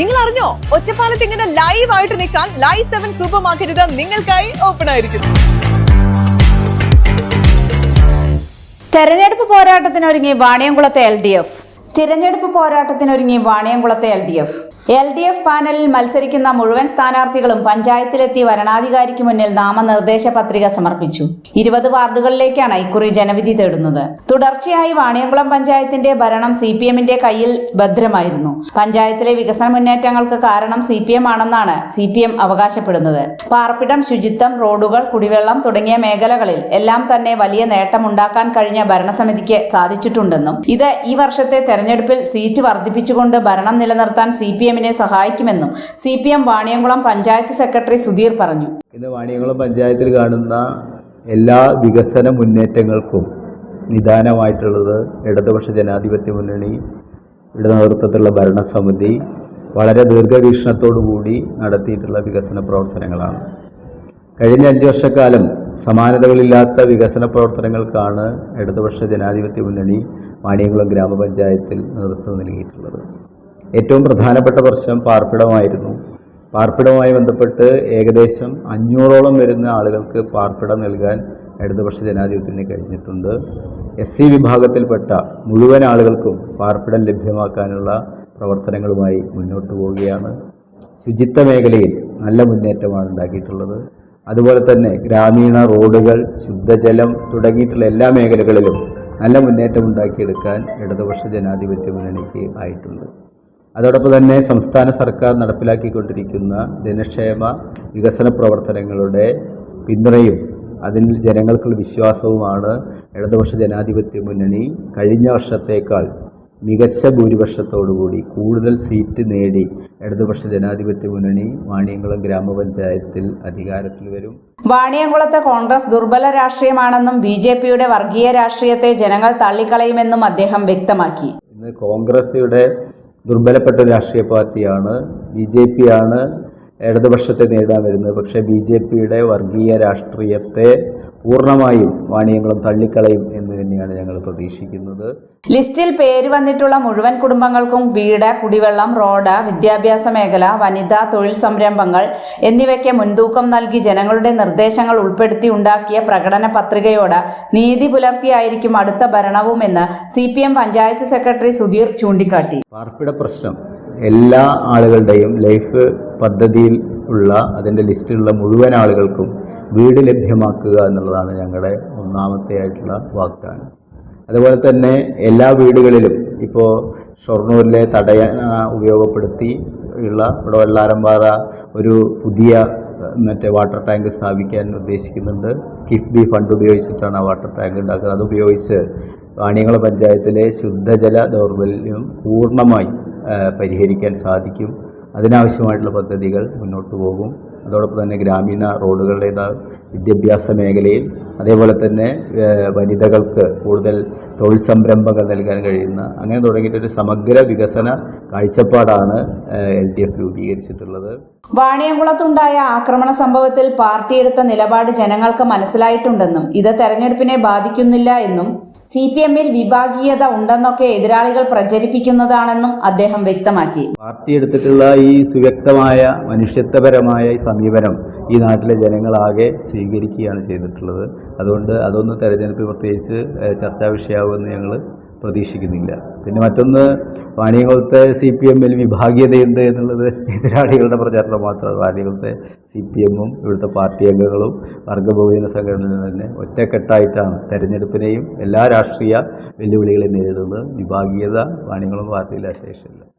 നിങ്ങൾ അറിഞ്ഞോ ഒറ്റപ്പാലത്ത് ഇങ്ങനെ ലൈവ് ആയിട്ട് നിൽക്കാൻ ലൈവ് സെവൻ സൂപ്പർ മാർക്കറ്റ് നിങ്ങൾക്കായി ഓപ്പൺ ആയിരിക്കുന്നു. തെരഞ്ഞെടുപ്പ് പോരാട്ടത്തിനൊരുങ്ങി വാണിയംകുളത്തെ എൽ ഡി എഫ് തിരഞ്ഞെടുപ്പ് പോരാട്ടത്തിനൊരുങ്ങി വാണിയംകുളത്തെ L D F L D F പാനലിൽ മത്സരിക്കുന്ന മുഴുവൻ സ്ഥാനാർത്ഥികളും പഞ്ചായത്തിലെത്തി വരണാധികാരിക്ക് മുന്നിൽ നാമനിർദ്ദേശ പത്രിക സമർപ്പിച്ചു. ഇരുപത് വാർഡുകളിലേക്കാണ് ഇക്കുറി ജനവിധി തേടുന്നത്. തുടർച്ചയായി വാണിയംകുളം പഞ്ചായത്തിന്റെ ഭരണം സി പി എമ്മിന്റെ കയ്യിൽ ഭദ്രമായിരുന്നു. പഞ്ചായത്തിലെ വികസന മുന്നേറ്റങ്ങൾക്ക് കാരണം സി പി എം ആണെന്നാണ് സി പി എം അവകാശപ്പെടുന്നത്. പാർപ്പിടം ശുചിത്വം റോഡുകൾ കുടിവെള്ളം തുടങ്ങിയ മേഖലകളിൽ എല്ലാം തന്നെ വലിയ നേട്ടമുണ്ടാക്കാൻ കഴിഞ്ഞ ഭരണസമിതിക്ക് സാധിച്ചിട്ടുണ്ടെന്നും ഇത് ഈ വർഷത്തെ തെരഞ്ഞെടുപ്പിൽ സീറ്റ് വർദ്ധിപ്പിച്ചുകൊണ്ട് ഭരണം നിലനിർത്താൻ സി പി എമ്മിനെ സഹായിക്കുമെന്നും C P M Vaniyamkulam panchayat secretary Sudheer പറഞ്ഞു. ഇന്ന് വാണിയംകുളം പഞ്ചായത്തിൽ കാണുന്ന എല്ലാ വികസന മുന്നേറ്റങ്ങൾക്കും നിദാനമായിട്ടുള്ളത് ഇടതുപക്ഷ ജനാധിപത്യ മുന്നണി ഇട നേതൃത്വത്തിലുള്ള ഭരണസമിതി വളരെ ദീർഘവീക്ഷണത്തോടു കൂടി നടത്തിയിട്ടുള്ള വികസന പ്രവർത്തനങ്ങളാണ്. കഴിഞ്ഞ അഞ്ച് വർഷക്കാലം സമാനതകളില്ലാത്ത വികസന പ്രവർത്തനങ്ങൾക്കാണ് ഇടതുപക്ഷ ജനാധിപത്യ മുന്നണി വാണിയംകുളം ഗ്രാമപഞ്ചായത്തിൽ നേതൃത്വം നൽകിയിട്ടുള്ളത്. ഏറ്റവും പ്രധാനപ്പെട്ട പ്രശ്നം പാർപ്പിടമായിരുന്നു. പാർപ്പിടവുമായി ബന്ധപ്പെട്ട് ഏകദേശം അഞ്ഞൂറോളം വരുന്ന ആളുകൾക്ക് പാർപ്പിടം നൽകാൻ ഇടതുപക്ഷ ജനാധിപത്യത്തിന് കഴിഞ്ഞിട്ടുണ്ട്. എസ് സി വിഭാഗത്തിൽപ്പെട്ട മുഴുവൻ ആളുകൾക്കും പാർപ്പിടം ലഭ്യമാക്കാനുള്ള പ്രവർത്തനങ്ങളുമായി മുന്നോട്ട് പോവുകയാണ്. ശുചിത്വ മേഖലയിൽ നല്ല മുന്നേറ്റമാണ് ഉണ്ടാക്കിയിട്ടുള്ളത്. അതുപോലെ തന്നെ ഗ്രാമീണ റോഡുകൾ ശുദ്ധജലം തുടങ്ങിയിട്ടുള്ള എല്ലാ മേഖലകളിലും നല്ല മുന്നേറ്റം ഉണ്ടാക്കിയെടുക്കാൻ ഇടതുപക്ഷ ജനാധിപത്യ മുന്നണിക്ക് ആയിട്ടുണ്ട്. അതോടൊപ്പം തന്നെ സംസ്ഥാന സർക്കാർ നടപ്പിലാക്കിക്കൊണ്ടിരിക്കുന്ന ജനക്ഷേമ വികസന പ്രവർത്തനങ്ങളുടെ പിന്തുണയും അതിൽ ജനങ്ങൾക്കുള്ള വിശ്വാസവുമാണ് ഇടതുപക്ഷ ജനാധിപത്യ മുന്നണി കഴിഞ്ഞ വർഷത്തേക്കാൾ മികച്ച ഭൂരിപക്ഷത്തോടുകൂടി കൂടുതൽ സീറ്റ് നേടി ഇടതുപക്ഷ ജനാധിപത്യ മുന്നണി വാണിയംകുളം ഗ്രാമപഞ്ചായത്തിൽ അധികാരത്തിൽ വരും. വാണിയംകുളത്ത് കോൺഗ്രസ് ദുർബല രാഷ്ട്രീയമാണെന്നും ബി ജെ പിയുടെ വർഗീയ രാഷ്ട്രീയത്തെ ജനങ്ങൾ തള്ളിക്കളയുമെന്നും അദ്ദേഹം വ്യക്തമാക്കി. ഇന്ന് കോൺഗ്രസിയുടെ ദുർബലപ്പെട്ട രാഷ്ട്രീയ പാർട്ടിയാണ് ബി ജെ പി ആണ് ഇടതുപക്ഷത്തെ നേരിടാൻ വരുന്നത്. പക്ഷേ ബി ജെ പിയുടെ വർഗീയ രാഷ്ട്രീയത്തെ പൂർണമായും വാണിയങ്ങളും തള്ളിക്കളയും എന്ന് തന്നെയാണ് ഞങ്ങൾ പ്രതീക്ഷിക്കുന്നത്. ലിസ്റ്റിൽ പേര് വന്നിട്ടുള്ള മുഴുവൻ കുടുംബങ്ങൾക്കും വീട് കുടിവെള്ളം റോഡ് വിദ്യാഭ്യാസ മേഖല വനിതാ തൊഴിൽ സംരംഭങ്ങൾ എന്നിവയ്ക്ക് മുൻതൂക്കം നൽകി ജനങ്ങളുടെ നിർദ്ദേശങ്ങൾ ഉൾപ്പെടുത്തി ഉണ്ടാക്കിയ പ്രകടന പത്രികയോട് നീതി പുലർത്തിയായിരിക്കും അടുത്ത ഭരണവുമെന്ന് C P M panchayat secretary Sudheer ചൂണ്ടിക്കാട്ടി. പാർപ്പിട പ്രശ്നം. എല്ലാ ആളുകളുടെയും ലൈഫ് പദ്ധതിയിൽ ഉള്ള അതിന്റെ ലിസ്റ്റിലുള്ള മുഴുവൻ ആളുകൾക്കും വീട് ലഭ്യമാക്കുക എന്നുള്ളതാണ് ഞങ്ങളുടെ ഒന്നാമത്തെ ആയിട്ടുള്ള വാഗ്ദാനം. അതുപോലെ തന്നെ എല്ലാ വീടുകളിലും ഇപ്പോൾ ഷൊർണൂരിലെ തടയ ഉപയോഗപ്പെടുത്തി ഉള്ള ഇവിടെ വെള്ളാരമ്പാറ ഒരു പുതിയ മറ്റേ വാട്ടർ ടാങ്ക് സ്ഥാപിക്കാൻ ഉദ്ദേശിക്കുന്നുണ്ട്. കിഫ്ബി ഫണ്ട് ഉപയോഗിച്ചിട്ടാണ് ആ വാട്ടർ ടാങ്ക് ഉണ്ടാക്കുന്നത്. അത് ഉപയോഗിച്ച് വാണിയംകുളം പഞ്ചായത്തിലെ ശുദ്ധജല ദൗർബല്യം പൂർണമായി പരിഹരിക്കാൻ സാധിക്കും. അതിനാവശ്യമായിട്ടുള്ള പദ്ധതികൾ മുന്നോട്ട് പോകും. അതോടൊപ്പം തന്നെ ഗ്രാമീണ റോഡുകളുടേത് വിദ്യാഭ്യാസ മേഖലയിൽ അതേപോലെ തന്നെ വനിതകൾക്ക് കൂടുതൽ തൊഴിൽ സംരംഭങ്ങൾ നൽകാൻ കഴിയുന്ന അങ്ങനെ തുടങ്ങിയിട്ടൊരു സമഗ്ര വികസന കാഴ്ചപ്പാടാണ് എൽ ഡി എഫ് രൂപീകരിച്ചിട്ടുള്ളത്. വാണിയംകുളത്തുണ്ടായ ആക്രമണ സംഭവത്തിൽ പാർട്ടി എടുത്ത നിലപാട് ജനങ്ങൾക്ക് മനസ്സിലായിട്ടുണ്ടെന്നും ഇത് തെരഞ്ഞെടുപ്പിനെ ബാധിക്കുന്നില്ല എന്നും സി പി എമ്മിൽ വിഭാഗീയത ഉണ്ടെന്നൊക്കെ എതിരാളികൾ പ്രചരിപ്പിക്കുന്നതാണെന്നും അദ്ദേഹം വ്യക്തമാക്കി. പാർട്ടി എടുത്തിട്ടുള്ള ഈ സുവ്യക്തമായ മനുഷ്യത്വപരമായ ഈ സമീപനം ഈ നാട്ടിലെ ജനങ്ങളാകെ സ്വീകരിക്കുകയാണ് ചെയ്തിട്ടുള്ളത്. അതുകൊണ്ട് അതൊന്നും തെരഞ്ഞെടുപ്പ് പ്രത്യേകിച്ച് ചർച്ചാ വിഷയമാകുമെന്ന് ഞങ്ങൾ പ്രതീക്ഷിക്കുന്നില്ല. പിന്നെ മറ്റൊന്ന് വാണിയംകുളത്തെ സി പി എമ്മിൽ വിഭാഗീയതയുണ്ട് എന്നുള്ളത് എതിരാളികളുടെ പ്രചാരണം മാത്രമാണ്. വാണിയംകുളത്തെ സി പി എമ്മും ഇവിടുത്തെ പാർട്ടി അംഗങ്ങളും വർഗബഹുജന സംഘടനയിൽ തന്നെ ഒറ്റക്കെട്ടായിട്ടാണ് തെരഞ്ഞെടുപ്പിനെയും എല്ലാ രാഷ്ട്രീയ വെല്ലുവിളികളെയും നേരിടുന്നത്. വിഭാഗീയത വാണിയംകുളം പാർട്ടിയിലെ അശേഷമില്ല